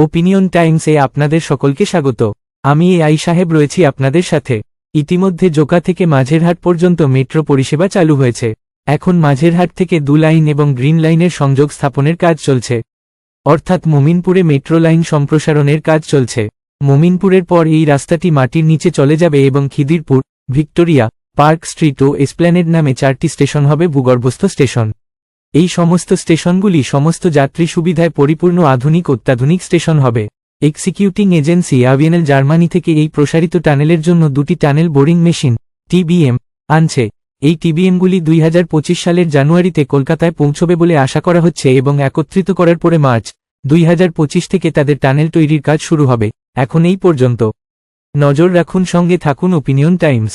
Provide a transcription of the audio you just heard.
Opinion টাইমসে আপনাদের সকলকে স্বাগত। আমি এ আই সাহেব রয়েছি আপনাদের সাথে। ইতিমধ্যে জোকা থেকে মাঝেরহাট পর্যন্ত মেট্রো পরিষেবা চালু হয়েছে। এখন মাঝেরহাট থেকে দু লাইন এবং গ্রিন লাইনের সংযোগ স্থাপনের কাজ চলছে। অর্থাৎ মোমিনপুরে মেট্রো লাইন সম্প্রসারণের কাজ চলছে। মোমিনপুরের পর এই রাস্তাটি মাটির নিচে চলে যাবে এবং খিদিরপুর, ভিক্টোরিয়া, পার্ক স্ট্রিট ও এসপ্ল্যানেড নামে চারটি স্টেশন হবে ভূগর্ভস্থ স্টেশন। এই সমস্ত স্টেশনগুলি সমস্ত যাত্রী সুবিধায় পরিপূর্ণ আধুনিক অত্যাধুনিক স্টেশন হবে। এক্সিকিউটিং এজেন্সি আভিয়েনেল জার্মানি থেকে এই প্রসারিত টানেলের জন্য দুটি টানেল বোরিং মেশিন, টিবিএম, আনছে। এই টিবিএমগুলি দুই হাজার পঁচিশ সালের জানুয়ারিতে কলকাতায় পৌঁছবে বলে আশা করা হচ্ছে এবং একত্রিত করার পরে মার্চ দুই হাজার পঁচিশ থেকে তাদের টানেল তৈরির কাজ শুরু হবে। এখন এই পর্যন্ত। নজর রাখুন সঙ্গে থাকুন ওপিনিয়ন টাইমস।